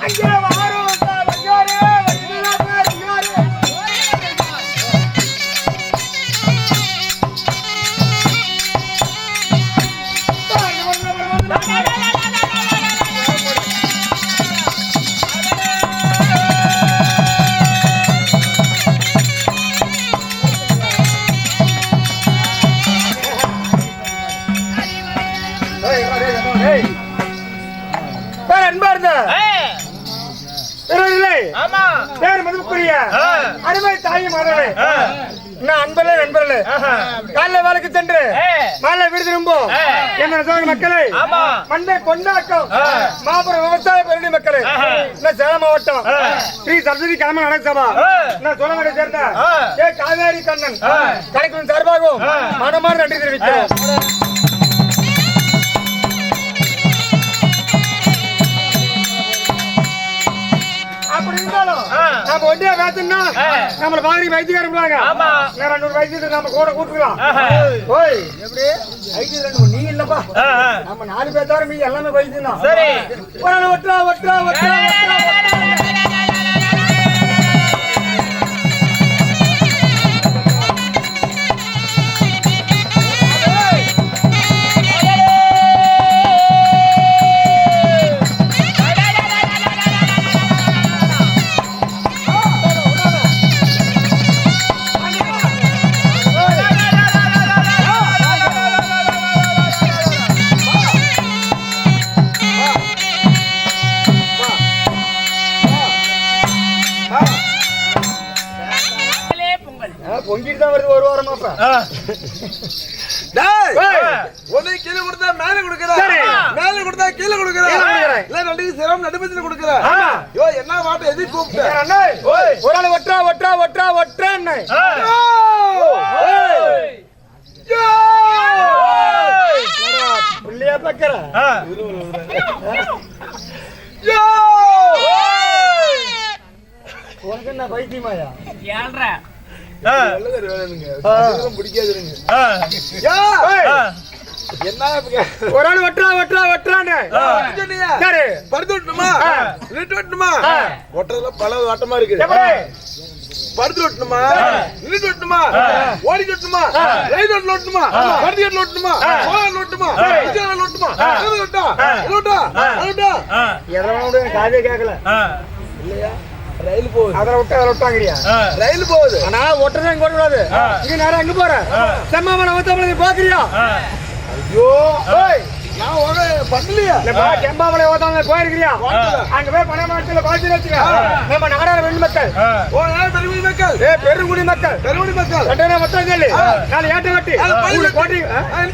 அங்கே அருமை தாய் மாதவே. நான் அன்பர்களே நண்பர்களே. காலைல வேலைக்கு சென்று. மாலை வீடு திரும்பும். என்ன சோழ மக்களே கொண்டாட்டம் ஆ. மாபெரும் விவசாய பெருணி மக்களே சேலம் மாவட்டம். ஸ்ரீ சரஸ்வதி கிழமை நடக்கசபா ஆ. நான் சோழமலை சேர்ந்த. ஏ காவேரி கண்ணன் ஆ. கலைக்கும் சார்பாகவும். மனமாறு நன்றி தெரிவிக்கிறேன் அப்படி இருந்தாலும் ஆ. நம்ம ஒண்டியா ஆ. நம்மள மாதிரி வைத்தியக்காரங்க ஆமா. ரெண்டு வைத்தியத்தை நம்ம கூட கூட்டுக்கலாம். ஓய் எப்படி வைத்தியம் ரெண்டு நீ இல்லப்பா. நம்ம நாலு பேர் தவிர மீதி எல்லாமே வைத்தியம் தான் சரி. ஒரு ஆள் ஒட்டுறா ஒட்டுறா பொங்கிட்டு தான் வருது ஒரு வாரமா. டேய். உன்னை கீழே கொடுத்தா மேல கொடுக்கற. மேல கொடுத்தா கீழே கொடுக்கற. இல்ல ரெண்டு சிரம் நடுமத்துல கொடுக்கற ஆமா. யோ என்ன வாட்ட எது கூப்பிட்ட. ஒரு ஆள். ஆ. ஓய். யோ! என்னடா, புள்ளையா. யோ! உனக்கு என்ன பைத்தியமாயா ஆ. பிடிக்காதுங்க. ஒரு ஆள் ஒட்டுறான்னு. ஆ. சொன்னியா? சரி ஆ. நிறுத்து விட்டணுமா ஆ. ஒட்டுறதுல பல வாட்டமா இருக்குது? படுத்து விட்டணுமா நிறுத்து விட்டணுமா. ஓடி விட்டணுமா ரைட் ரோட்ல விட்டணுமா வண்டி ரோட்ல விட்டணுமா சோழன் விட்டணுமா விஜயன் விட்டணுமா விட்டா விட்டா விட்டா காதே கேட்கல ஆ. இல்லையா? ரயில் போகுது. அதில் விட்டு அதில் விட்டாங்கடியா. ரயில் போகுது. ஆனா ஒட்டுறதே இங்க கூடாது. இங்க நேரம் அங்க போற. செம்மாமலை ஓத்தாமலை பாக்குறியா. ஐயோ நான் உங்க பண்ணலையா. செம்பாமலை ஓத்தாமலை போயிருக்கிறியா. அங்க போய் பணமாட்டத்துல பாத்து வச்சுக்க. நம்ம நாடார வெள்ளி மக்கள். ஓ ஏன் பெருங்குடி மக்கள். ஏ பெருங்குடி மக்கள். பெருங்குடி மக்கள். ரெண்டே மொத்தம் சொல்லி நாலு ஏட்ட வட்டி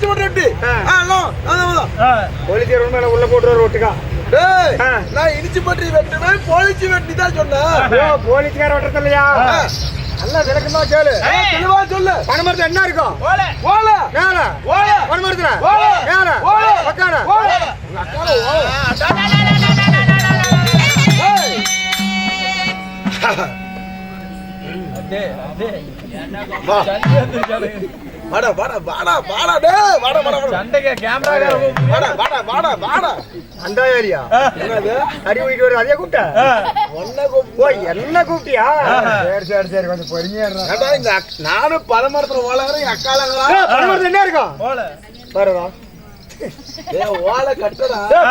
போட்டு வெட்டி. அதான், அதான். ஆ. போலீஸ் உண்மையில உள்ள போட்டு ஒட்டுக்கா. நான் இடிச்சு பட்டி வெட்டுவேன் போலீஸ் வெட்டி தான் சொன்னேன் போலீஸ்கார வெட்டுறது இல்லையா. நல்லா விளக்கமா கேளு. தெளிவா சொல்லு. பணமரத்து என்ன இருக்கும்? போல. ஓல மேல. ஓல பணமரத்துல ஓல. மேல. ஓல. பக்கால ஓல அக்கால ஓல அடே. வாடா வாடா வாடா வாடா டேய் வாடா வாடா வாடா. சண்டைக்கு கேமராக்காரங்க வாடா வாடா வாடா வாடா. அந்த ஏரியா. என்னது? அடி வீட்டு வருது அதே கூப்பிட்ட? ஆ. ஒன்ன கூப்பிட்டு. ஓ என்ன கூப்பிட்டியா. சரி சரி சரி கொஞ்சம் பொறுமையா இருந்தா இந்த நானும் பலமரத்துல ஓலகிறேன் எங்க அக்காலங்களா பணமரத்து என்ன இருக்கும்? போல. பாருடா. ஏ ஓலை கட்டுடா. ஆ.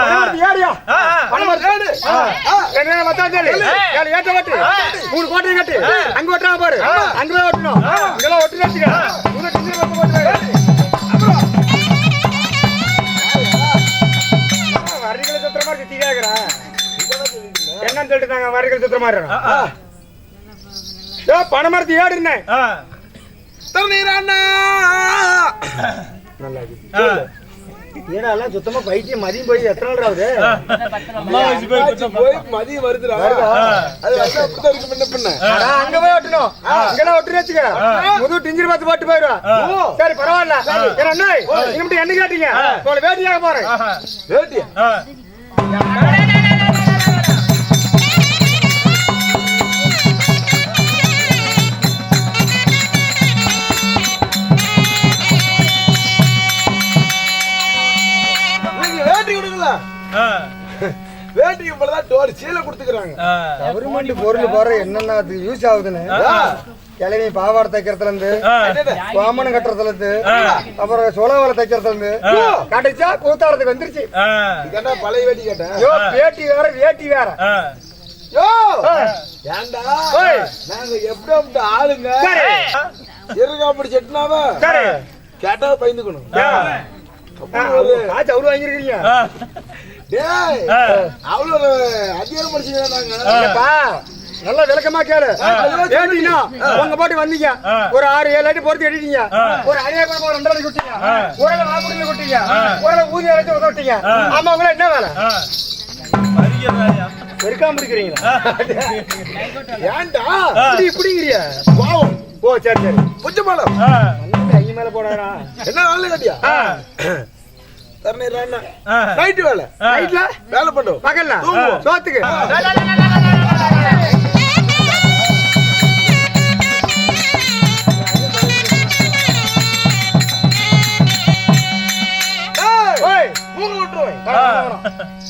ரெண்டு நேரம் மொத்தம் சொல்லு. ஏழு ஏட்ட வட்டு மூணு கோட்டையும் கட்டு. அங்க ஒட்டுறா பாரு. அங்க போய் ஒட்டணும் இங்கெல்லாம் என்னன்னு சொல்லிட்டு நாங்க வரிகள் சுத்துற மாதிரி இருக்கோம். ஆ. ஏ பணமரத்து ஏடு என்ன நல்லா இருக்கு ஆ. ஏடா எல்லாம் சுத்தமா பைத்தியம் மதியம் போய் எத்தனை நாள் ஆகுது? போய் மதியம் வருதுடா. வருதா? அது வந்து அப்படிதான் இருக்கும் என்ன பண்ண அடா, அங்க போய் ஒட்டணும். இங்கெல்லாம் ஒட்டு வச்சுக்க. முது டிஞ்சர் பார்த்து போட்டு போயிடுவா. ஆ. சரி பரவாயில்ல. ஏன்னா அண்ணா இனிமே என்ன கேட்டீங்க? உங்களை வேட்டியாக போறேன். வேட்டியா? போலதான் டோர் சீலை கொடுத்துக்கிறாங்க. கவர்மெண்ட் பொருள் போற என்னென்ன அது யூஸ் ஆகுதுன்னு கிளவி பாவாடை தைக்கிறதுல இருந்து. கோமனம் கட்டுறதுல இருந்து அப்புறம் சொலவலை தைக்கிறதுல இருந்து கடைச்சா கூத்தாடத்துக்கு வந்துருச்சு. இதுதான்டா பழைய வேட்டி கேட்டேன் யோ வேட்டி வேற வேட்டி வேற. யோ ஏய். நாங்க எப்படி அப்படி ஆளுங்க இருங்க அப்படி செட்டினாவ கேட்டா பயந்துக்கணும் காசு அவ்வளவு வாங்கிருக்கீங்க. அவ்வளவு அதிகாரம் இல்லப்பா நல்லா விளக்கமா கேளு. வேட்டினா உங்க பாட்டு வந்தீங்க. ஒரு ஆறு ஏழு அடி பொறுத்து கட்டிட்டீங்க ஆ. ஒரு அடியே கூட ரெண்டு அடி குட்டிங்க. ஒரு வாக்குடியில குட்டிங்க. ஒரு ஊதிய அழைச்சு உதவிட்டீங்க. ஆமா உங்களை என்ன வேலை? வெறுக்காம இருக்கிறீங்களா? ஏன்டா? இப்படி இப்படிங்கிறிய. பாவம் ஓ சரி சரி. புஞ்சமாலம் ஆ. வந்து ஐய மேல போடாரா என்ன வேலை கட்டியா. நைட்டு வேலை. நைட்ல வேலை பண்ணும் பகல்ல. சோத்துக்கு. ஏய், ஓய் மூணு விட்டுருவேன்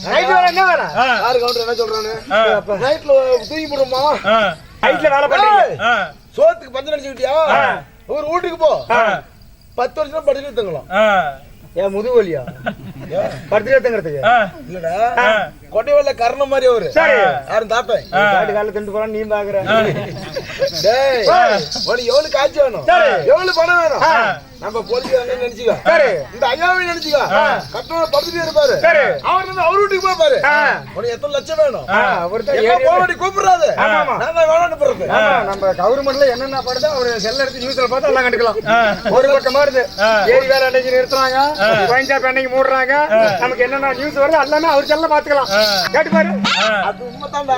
நைட் வேலை என்ன வேலை? ஆ. யாரு கவுண்டர் என்ன சொல்றானு? ஆ. நைட்ல தூங்கி போடுமா ஆ. நைட்ல வேலை பண்றீங்க ஆ. சோத்துக்கு பஞ்சம் அடிச்சுக்கிட்டியா. ஒரு வீட்டுக்கு போ. பத்து வருஷம் படிச்சுட்டு தங்கலாம். ஏன் முதுவலியா படுத்துட்டே தங்கிறதுக்கு? ஆ. இல்லடா. ஆ. கொட்டைவெல்ல கரணம் மாதிரி அவரு சரி யாரும். காட்டு கால திண்டு போறான் நீ பாக்குற. உனக்கு எவ்வளவு காய்ச்சி வேணும் சரி. எவ்வளவு பணம் வேணும். நம்ம போலீஸ் நினைச்சுக்க சரி இந்த ஐயாவை நினைச்சுக்க. கட்டணம் படுத்துட்டே இருப்பாரு சரி. அவர் வந்து அவர் வீட்டுக்கு போய். உனக்கு எத்தனை லட்சம் வேணும் அவர்தான் கூப்பிடுறாரு ஆமா, ஆமா. நான் வேணாம்னு போறது நம்ம கவர்மெண்ட்ல என்னென்ன படுதோ அவரு செல்ல எடுத்து நியூஸ்ல பார்த்து எல்லாம் கண்டுக்கலாம். ஒரு பக்கமா இருந்து. ஏரி வேலை அன்னைக்கு நிறுத்துறாங்க ஷாப் அன்னைக்கு மூடுறாங்க நமக்கு என்னென்ன நியூஸ் வருது எல்லாமே அவர் செல்ல பாத்துக்கலாம். கேட்டு பாரு. அது உண்மைதான்டா.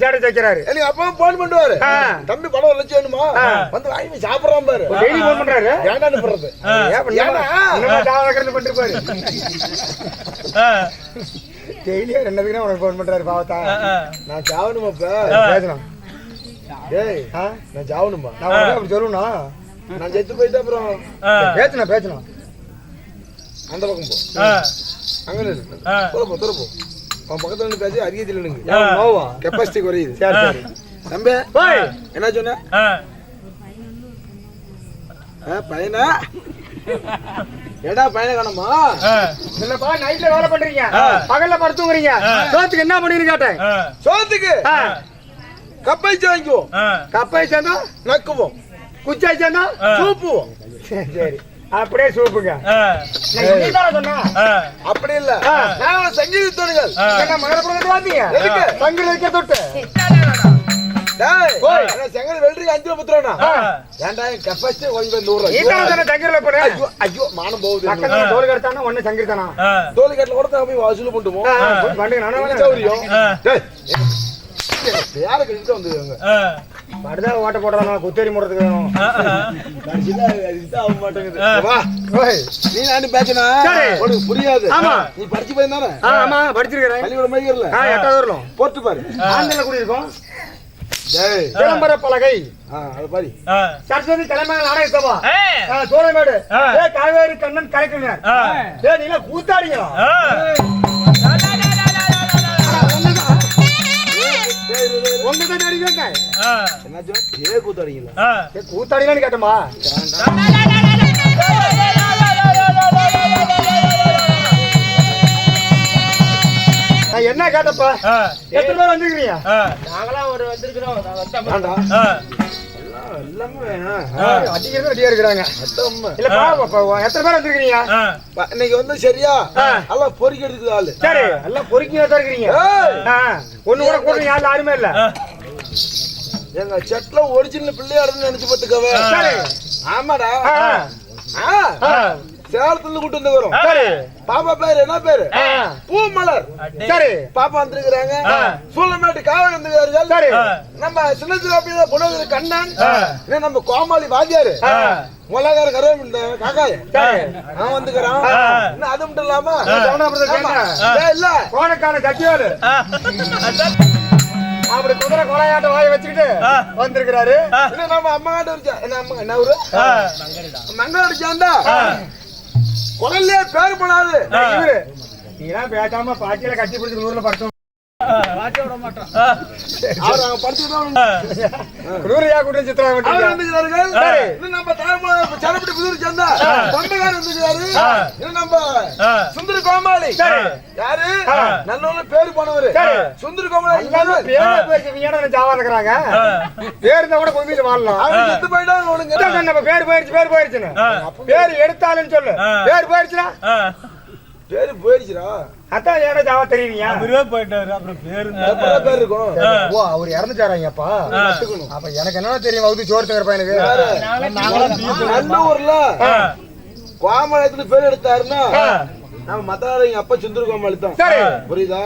சேடை தைக்கிறாரு எனக்கு அப்பவும் போன் பண்ணுவாரு. தம்பி பணம் ஒரு லட்சம் வேணுமா. வந்து வாங்கி சாப்பிடறான் பாரு. டெய்லி போன் பண்றாரு? ஏன்டான்னு போறது ஆ. ஏன் பண்ணாம? ஏன்னா? பண்ணிருப்பாரு ஆ. டெய்லி ரெண்டுக்குன்னா உனக்கு போன் பண்றாரு பாவத்தா. நான் சாவணுமா இப்ப? பேசணும் டேய் ஆ? நான் சாவணுமா? நான் அப்படி சொல்லணும் நான் செத்து போயிட்டு அப்புறம். பேசணும் பேசணும் அந்த பக்கம் போ. அங்க தூர போ. அவன் பக்கத்துல இருந்து பேசி அரியத்தில் எனக்கு ஆ. நோவா கெப்பாசிட்டி குறையுது. சரி சரி. தம்பி என்ன சொன்ன? பையனா? ஏடா பையனை காணமா. இல்லப்பா நைட்ல வேலை பண்றீங்க. பகல்ல படுத்துங்கிறீங்க. சோத்துக்கு என்ன கேட்டேன்? ஆ. சோத்துக்கு. கப்பை ஆ. கப்பை சேர்ந்தா நக்குவோம். குச்சாய் சேர்ந்தா. சூப்புவோம். சரி சரி. அப்படியே சூப்புங்க. அப்படி இல்ல. சங்கீத எதுக்கு? தங்கில வைக்க தொட்டு. டேய் ஓய். என்ன செங்கல் வெள்ளரிக்கு அஞ்சு ரூபா பத்து ரூபா. ஏன்டா என் கெப்பாசிட்டி கொஞ்சம் நூறு சொன்ன தங்கில போன ஐயோ ஐயோ மானம் போகுது. பக்கத்துல தோல் கடுத்தானா ஒண்ணு சங்கிருத்தானா ஆ. தோலி கட்டில கூட தான் போய் வசூல் பண்ணுவோம் வண்டுங்க நானும் சௌரியம்? வந்துருவாங்க ஆ. படுதா ஓட்ட போடுறதா குத்தேரி இது ஆக மாட்டேங்குது. நீ நானும் பேசினா. உனக்கு புரியாது. ஆமா. நீ படிச்சு போய் தானே? ஆ, ஆமா படிச்சிருக்கிறேன். பள்ளிக்கூடம் போய்க்கிறல ஆ எட்டாவது வரலாம் போட்டு பாரு. ஆந்தில குடியிருக்கோம் டேய். விளம்பர பலகை. சரஸ்வதி தலைமை நாடக சபா. சோழமேடு காவேரி கண்ணன். ஏ நீங்க கூத்தாடிங்களா உங்ககிட்ட அடிக்கங்க ஆ. என்னாச்சு ஏ கூத்தாடிங்களா. கூத்தாடிங்களான்னு கேட்டமா என்ன கேட்டப்ப. எத்தனை பேர் வந்திருக்கீங்க ஆ. வேண்டா ஆ. எல்லாம். அடிக்கிறது ரெடியா இருக்கிறாங்க. இல்லப்பா அப்ப எத்தனை பேர் வந்திருக்கீங்க இன்னைக்கு வந்து சரியா. எல்லாம் பொறுக்கி எடுக்குது ஆளு. சரி. எல்லாம் பொறுக்கியா தான் இருக்கிறீங்க. ஒண்ணு கூட கூட யாரும் யாருமே இல்ல. எங்க செட்ல ஒரிஜினல் பிள்ளையாடுன்னு நினைச்சு பாத்துக்கவே சரி. ஆமாடா. சேலத்துல இருந்து கூட்டு வந்து வரும் சரி பாப்பா பேரு என்ன பேரு? பூமலர். சரி. பாப்பா வந்திருக்கிறாங்க. ஆ. சூழமேட்டு காவல் வந்துருக்கார்கள் சரி. நம்ம சின்ன சிறப்பில பொண்ணு கண்ணன். நம்ம கோமாளி வாத்தியாரு. ஆ. மொளகார கருவேப்பில் காக்காய. அவன் வந்துக்கிறான். இன்னும் அது மட்டும் இல்லாம இல்ல. கோணக்கான. அதான். அப்படி குதிரை கொலையாட்ட வாய வச்சுக்கிட்டு. வந்திருக்கிறாரு. நம்ம அம்மா கிட்ட என்ன அம்மா என்ன ஊரு? சேர்ந்தா ஆ. குரல்லே பேர். இவரு நீலாம் பேசாம பாட்டியில கட்டி பிடிச்சி நூறுல படுத்து சுந்தரி கோமாளி. யாரு. நல்லவங்க பேரு போனவரு. சுந்தரி கோமாளி எல்லாமே பேரே இருந்தா கூட பூமியில வாழலாம். செத்து நம்ம பேர் போயிருச்சு பேர் போயிருச்சுன்னு. பேர் எடுத்தாலும் சொல்லு. பேர் போயிருச்சுனா. பேரு போயிடுச்சுடா. அதான் ஏடா ஜாவா தெரியுவீங்க அவரே போயிட்டாரு அப்புறம் எவ்வளவு பேர் இருக்கும். ஓ அவர் இறந்துட்டாராங்கப்பா. அப்ப எனக்கு என்ன தெரியும் அவுது சோறு தங்குற பையனுக்கு? நல்ல ஊர்ல ஆ, கோமாளத்துல பேர் எடுத்தாருன்னா. நம்ம மத்தாரு எங்க அப்பா சுந்தர கோமாளி தான். சரி. புரியுதா.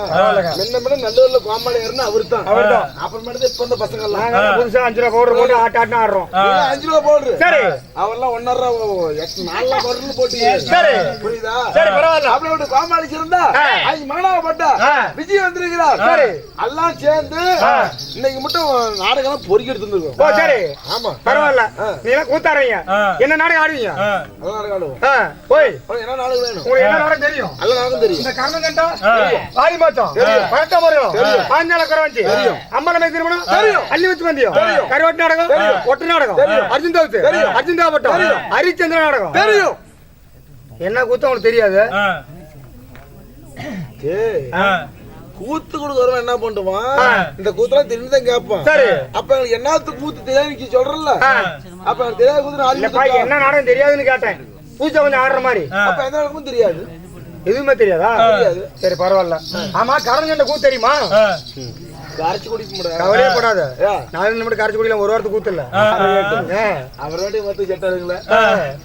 முன்ன முன்ன நல்லூர்ல கோமாளி ஏறினா அவரு தான். அப்புறமேட்டு இப்ப இந்த பசங்க எல்லாம் புதுசா அஞ்சு ரூபா பவுடர் போட்டு ஆட்ட ஆட்டம் ஆடுறோம். அஞ்சு ரூபா போடுற. சரி. அவெல்லாம் ஒன்னரை நாலு ரூபா போடுறது போட்டு. சரி. புரியுதா? சரி பரவாயில்ல. அப்படி ஒரு கோமாளி இருந்தா பட்டா ஆ. விஜய் வந்திருக்கிறார். சரி. எல்லாம் சேர்ந்து. இன்னைக்கு மட்டும் நாடகம் பொறுக்கி எடுத்துருக்கோம் ஓ சரி. ஆமா. பரவாயில்ல. நீ எல்லாம் கூத்தாடுறீங்க. என்ன நாடகம் ஆடுவீங்க? நாடகம் ஆடுவோம். ஆ, போய். உனக்கு என்ன நாடகம் வேணும்? உங்களுக்கு என்ன நாடகம் தெரியும். நல்ல நாடகம் தெரியும். இந்த கர்ணன் கண்டா மாத்தம். முறையும் பாஞ்சால குறவஞ்சி. அம்பலமே திருமணம்? தெரியும். அள்ளி வச்சு பந்தியம் கருவட்டு நாடகம்? ஒட்டு நாடகம்? அர்ஜுன் தவுத்து அர்ஜுன் தேவப்பட்டம்? ஹரிச்சந்திர நாடகம்? தெரியும். என்ன கூத்தம் உங்களுக்கு தெரியாது. கூத்து கொடுக்குறவன் என்ன பண்ணுவான். இந்த கூத்தெல்லாம் தெரிஞ்சுதான் கேட்பான். சரி. அப்ப எனக்கு என்னத்துக்கு கூத்து தெரியாது நீ சொல்றல. அப்ப எனக்கு தெரியாத கூத்து என்ன நாடகம் தெரியாதுன்னு கேட்டேன். பூஜை கொஞ்சம் ஆடுற மாதிரி. அப்ப எந்த நடக்கும் தெரியாது. எதுவுமே தெரியாதா? தெரியாது. சரி பரவாயில்ல. ஆமா கரஞ்சண்ட கூத்து தெரியுமா? ஆ, அரைச்சு குடிக்க முடியாது. கவலையே போடாத. நாலு நிமிடம் கரைச்சு குடிக்கலாம் ஒரு வாரத்துக்கு கூத்து இல்ல ஆ, ஆ. அவர் வாட்டி மத்து செட்டாருங்களே ஆ.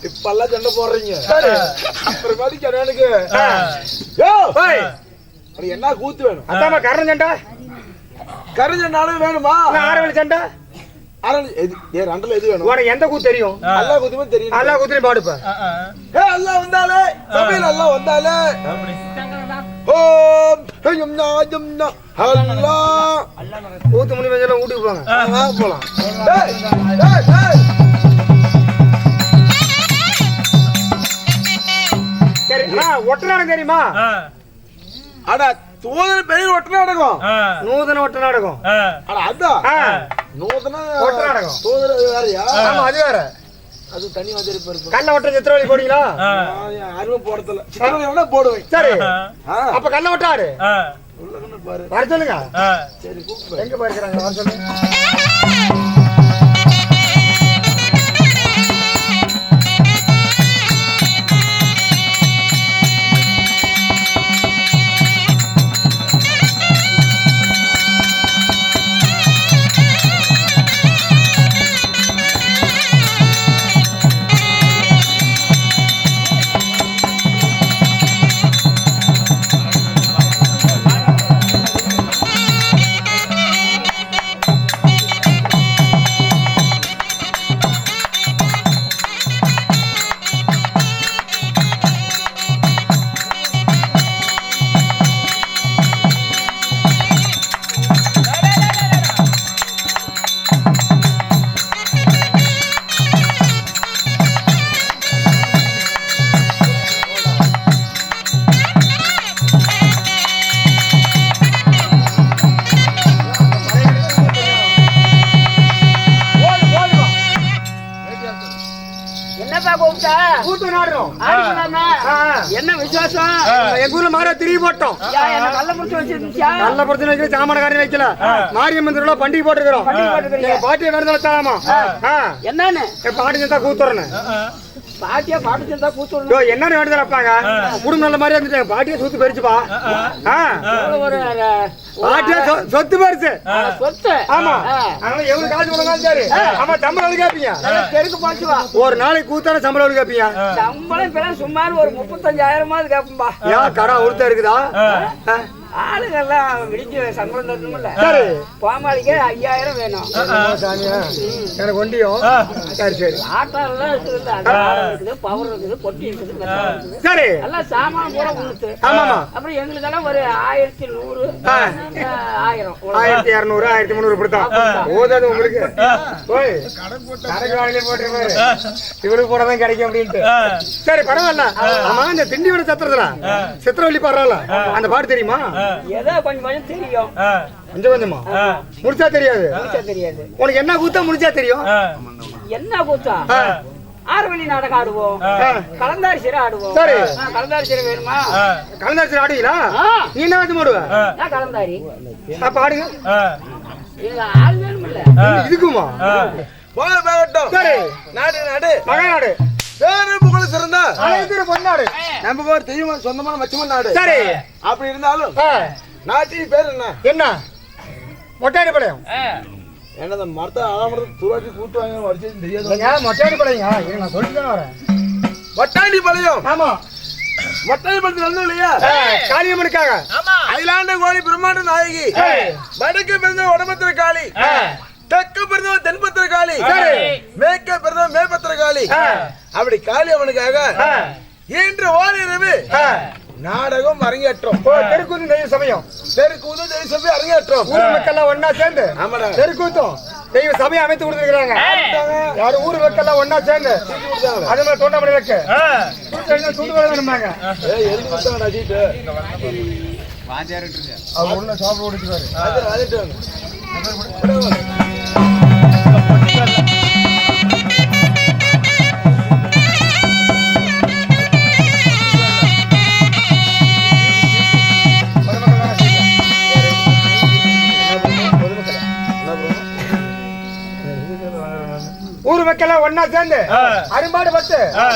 இப்ப எல்லாம் சண்டை போடுறீங்க சரி. அப்புறமாட்டி உனக்கு என்ன கூத்து வேணும்? அதாம்மா கரஞ்சண்டா கரிஞ்சனாலும் வேணுமா? ஆரவழி சண்டை? ரெண்டுல எது வேணும்? உனக்கு எந்த கூத்து தெரியும்? ஆ. எல்லா கூத்துமே தெரியும் எல்லா கூத்துலையும் பாடுப்ப. ஏ எல்லாம் வந்தாலே? சபையில எல்லாம் வந்தாலே. ஓம் ஹயம் நா அல்லா. ஊத்து முனி மஞ்சள் வீட்டுக்கு போங்க. போலாம். டேய் டேய் டேய் தெரியுமா? அட தூதன பெரிய ஒட்ட நாடகம். ஆ, நூதன ஒட்ட நாடகம். அதான் நூதன ஒட்ட நாடகம். தூதன வேறயா? ஆமா அது வேற. அது தனி மாதிரி இருப்பாரு கண்ண ஒட்ட சித்திரவழி போடுவீங்களா? ஆ, அருவம் போடத்துல சித்திரம் வேணா போடுவேன். சரி. அப்ப கண்ண ஒட்ட ஆடு. ஆ, உள்ள கண்ணு பாரு. வர சொல்லுங்க. சரி கூப்பிடு. எங்க போயிருக்கிறாங்க? வர சொல்லுங்க. கூத்து நாடுறோம் ஆடிக்கலாமா? ஆ, என்ன. எங்க ஊர்ல மாற போட்டோம். நல்ல பிரச்சனை சாமானக்காரன் வைக்கல. மாரியம்மன் திருவிழா பண்டிகை போட்டுக்கிறோம். எங்க பாட்டியை வேறு வச்சாலாமா என்னன்னு? என் பாட்டி சேர்த்தா கூத்துறேன்னு. பாட்டியா பாட்டு சேர்ந்தா யோ என்ன வேண்டுதல் குடும்பம் நல்ல மாதிரி இருந்துட்டு பாட்டியை சொத்து பெருச்சுப்பா. ஒரு சொத்து பெருசு. சொத்து. ஆமா. அதனால எவ்வளவு காசு கொடுத்தாலும் சரி ஆமா சம்பளம் எவ்வளவு கேப்பீங்க? தெருக்கு போச்சு வா. ஒரு நாளைக்கு கூத்தான சம்பளம் எவ்வளவு கேப்பீங்க? சம்பளம் சுமார் ஒரு முப்பத்தஞ்சாயிரமாவது கேட்போம்பா ஏன் கடை உருத்தா இருக்குதா. ஆளுங்கெல்லாம் விடிஞ்சு சம்பளம் தரணும்ல. சரி. கோமாளிக்கு ஐயாயிரம் வேணும். சாமியா எனக்கு ஒண்டியும் சரி சரி. இருக்குது அகரம் இருக்குது பவர் இருக்குது பொட்டி இருக்குது சரி. எல்லாம் சாமான் பூரா ஆமாமா. அப்புறம் எங்களுக்கெல்லாம் ஒரு ஆயிரத்தி நூறு ஆயிரம். ஆயிரத்தி இரநூறு ஆயிரத்தி முந்நூறு இப்படித்தான் போதாது உங்களுக்கு. போய். கடைக்கு வாயிலே போட்டுருப்பாரு இவருக்கு போனதான் கிடைக்கும் அப்படின்ட்டு. சரி பரவாயில்ல. ஆமா இந்த திண்டியோட சத்திரத்துல. சித்திரவள்ளி பாடுறால அந்த பாட்டு தெரியுமா? ஏதோ கொஞ்சம் கொஞ்சம் தெரியும். கொஞ்சம் கொஞ்சமா? முடிச்சா தெரியாது. முடிச்சா தெரியாது. உனக்கு என்ன கூத்தா முடிச்சா தெரியும். என்ன கூத்தா? ஆ, ஆறு மணி நாடகம் ஆடுவோம். கலந்தாரி சிறை ஆடுவோம். சரி. கலந்தாரி சிறை வேணுமா? ஆ, கலந்தாச்சு ஆடுவீங்களா? நீ என்ன வந்து போடுவ கலந்தாரி. அப்ப ஆடுங்க. ஆள் வேணுமில்ல. இதுக்குமா பேகட்டும் சரி. நாடு நாடு. மகாநாடு வேறு புகழ் சிறந்த அனைத்து பொன்னாடு. நமக்கு ஒரு தெய்வம் சொந்தமான மச்சமன் நாடு. சரி. அப்படி இருந்தாலும் நாட்டின் பேர் என்ன? என்ன? மொட்டையாடி படையம். என்னது மரத்தை ஆலமரத்தை துராட்டி கூட்டு வாங்க வரிசை தெரியாது? மொட்டையாடி படையங்க? நான் சொல்லிட்டு தானே வரேன். வட்டாண்டி பாளையம் ஆமா. வட்டாண்டி பாளையத்தில் வந்து இல்லையா? காளியம்மனுக்காக. அகிலாண்ட கோடி பிரம்மாண்ட நாயகி. வடக்கு பிறந்த உடம்பத்திர காளி தெற்கு பிறந்தவன் தென்பத்திர காளி சரி. மேற்க பிறந்தவன் மேற்பத்திர காளி அப்படி காளி அவனுக்காக இன்று ஓரிரவு. நாடகம் அரங்கேற்றம். தெருக்கூத்து தெய்வ சமயம். தெருக்கு உதவி தெய்வ சபை அரங்கேற்றம். ஊர் மக்கள் ஒன்னா சேர்ந்து. தெருக்கூத்தும் தெய்வ சபையை அமைத்து கொடுத்துருக்காங்க யாரு ஊர் மக்கள் ஒன்னா சேர்ந்து. அது மாதிரி தோண்டமணி வைக்க தூண்டு வேணுமாங்க அவர் உள்ள சாப்பிட ஓடிச்சுவாரு மக்கள் ஒன்னா சேர்ந்து. அரும்பாடு.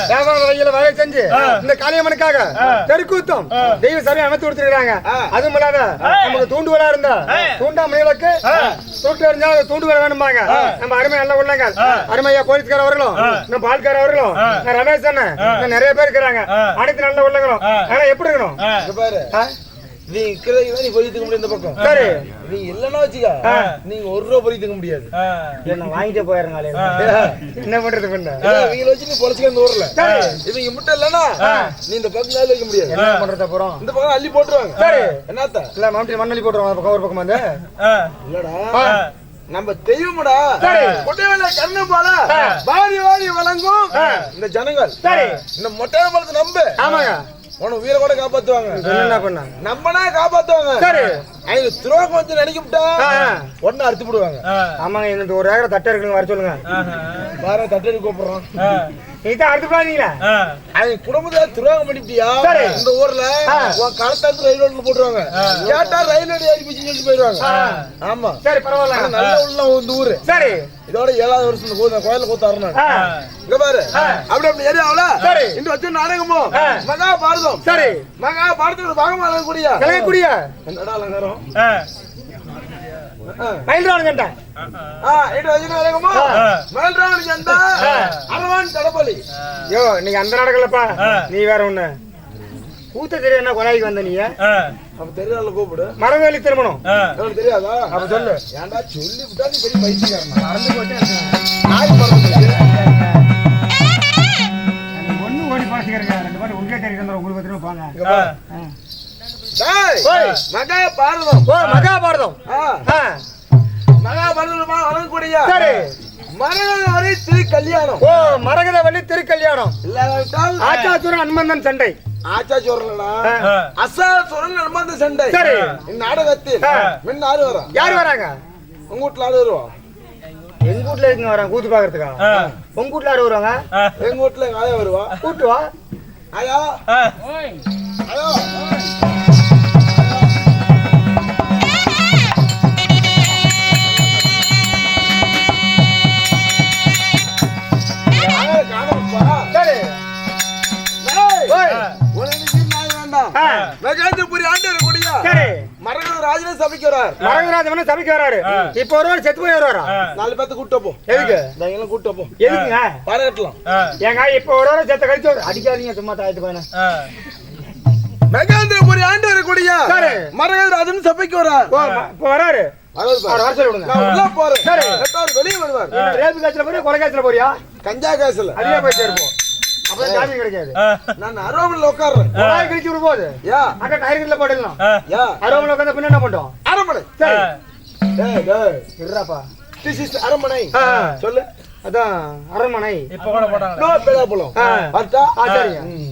வியாபார வகையில வகை செஞ்சு. இந்த காளியம்மனுக்காக. தெருக்கூத்தம். தெய்வ சபையை அமைத்து கொடுத்துருக்காங்க. அதுவும் இல்லாத நமக்கு தூண்டுகோலா இருந்தா. தூண்டாமணிகளுக்கு. தூட்டு எறிஞ்சாலும் தூண்டுகோல் வேணும்பாங்க. நம்ம அருமை நல்ல உள்ளங்க. அருமையா போலீஸ்கார அவர்களும். நம்ம பால்கார அவர்களும் ரமேஷ் அண்ணன் நிறைய பேர் இருக்கிறாங்க. அனைத்து நல்ல உள்ளங்களும். ஆனா எப்படி இருக்கணும்? நீ தான் நீ பொறி தூக்க முடியும் இந்த பக்கம். சரி. நீ இல்லைன்னா வச்சுக்க. நீங்க ஒரு ரூபா பொறி தூக்க முடியாது. என்ன வாங்கிட்டே போயிருங்க ஆ. என்ன பண்றது பண்ண? இவங்களை வச்சு நீ பொழைச்சிக்க இந்த ஊர்ல. சரி. இவங்க மட்டும் இல்லைன்னா நீ இந்த பக்கம் வைக்க முடியாது. என்ன பண்றது அப்புறம்? இந்த பக்கம் அள்ளி போட்டுருவாங்க. சரி. என்னத்த? இல்ல மாமட்டி மண்ணலி போட்டுருவாங்க பக்கம் ஒரு பக்கம் வந்து. இல்லடா. நம்ம தெய்வம்டா. கொட்டைவேல கண்ணு போல. வாரி வாரி வழங்கும். இந்த ஜனங்கள். இந்த மொட்டையை பார்த்து நம்பு. ஆமாங்க. உனக்கு உயிரை கூட காப்பாத்துவாங்க. என்ன பண்ண நம்பனா காப்பாத்துவாங்க. அவங்க துரோகம் வந்து நினைக்கிட்டா. உடனே அறுத்து போடுவாங்க ஆ, ஆமாங்க இந்த ஒரு ஏக்கரை தட்டை இருக்குன்னு வர சொல்லுங்க. பாரு தட்டடி கூப்பிடுறோம். நீதான் அடுத்து போறீங்களா ஆ, அவங்க குடும்பத்துல துரோகம் பண்ணிட்டியா. இந்த ஊர்ல. உன் களத்தாத்து ரயில் ரோட்ல போட்டுருவாங்க. கேட்டா ரயில் ரோடு ஏறி போச்சுன்னு சொல்லிட்டு போயிடுவாங்க. ஆமா. சரி பரவாயில்ல நல்ல உள்ள இந்த ஊரு. சரி. இதோட ஏழாவது வருஷம் கோயில் கோயில கூத்த வரணும் ஆ, இங்க பாரு. அப்படி அப்படி ஏரியாவுல சரி. இந்த வச்சு நாடகமோ ஆ. மகா பாரதம் சரி. மகா பாரதத்தோட பாகமா இருக்கக்கூடிய கலகக்கூடிய என்னடா அலங்காரம்? அரவான் யோ நீங்க அந்த நாடகம்லப்பா ஆ. நீ வேற ஒண்ணு. கூத்த தெரியும் என்ன கொலாய்க்கு வந்த நீ அப்ப தெரியாத கூப்பிடு. மரவேலி திருமணம். தெரியாதா? அப்ப சொல்லு. ஏன்டா சொல்லி விட்டா நீ பெரிய பைத்தியக்காரனா? மறந்து போச்சு நாய் பறந்துச்சு ஒண்ணு ஓடி பாசிக்கிறேங்க ரெண்டு பேரும் உங்களே தெரியும் உங்களுக்கு போங்க. மகாபாரதம். ஆ, ஆ, மகா பாரதமா வழங்கக்கூடிய சரி. மரகதவரை திரு கல்யாணம் ஓ மரகதவள்ளி திருக்கல்யாணம். இல்லாவிட்டால் ஆச்சாசுரன் அனுமந்தன் சண்டை. ஆச்சா சோரலடா ஆ. ஆ, அசாசுரன் நர்மந்த சண்டை. சரி. இந்நாடகத்தில் ஆ. முன்ன ஆறு வரா யார் வராங்க? உங்க வீட்டுல ஆறு வருவா? எங்க இருக்குங்க வராங்க? கூத்து பாக்குறதுக்கா உங்க யாரு வருவாங்க? எங்க வீட்டுல ஆயா வருவா? கூட்டு வா. ஆயா? ஆ, ஆயா? ஆயா? மரகராஜன் சபைக்கு வராரு. இப்ப ஒருவர் செத்து போய் வருவாரா நாலு பேர்த்த கூட்டு போ. எதுக்கு? எல்லாம் கூட்டு போ. எதுக்குங்க? ஆ, ஏங்க இப்ப ஒரு வாரம் செத்த கழிச்சு. அடிக்காதீங்க சும்மா தாயத்து பையனை. மெகாந்திரபுரி ஆண்டு வரக்கூடிய சரி. மரகத ராஜன் சபைக்கு வரார் இப்ப வராரு. வர வெளியே வருவார். என்ன, ரேப்பு காய்ச்சல போறியா கொலை காய்ச்சல போறியா? கஞ்சா காசுல அதுலயே போய் சேருப்போம் கிடைக்காது. நான் அரோமல உட்கார்றேன். கழிச்சு விட போகுது யா. அக்கா டயர்ல போடலாம் அறுபது உட்காந்து பின்ன என்ன பண்றோம் திஸ் இஸ் அரமனை ஆ, சொல்லு. அதான் அரண்மனை. இப்ப கூட போட்டாங்க நோ பெலாபுலம் ஆ. பார்த்தா ஆ. சரிங்க ம்.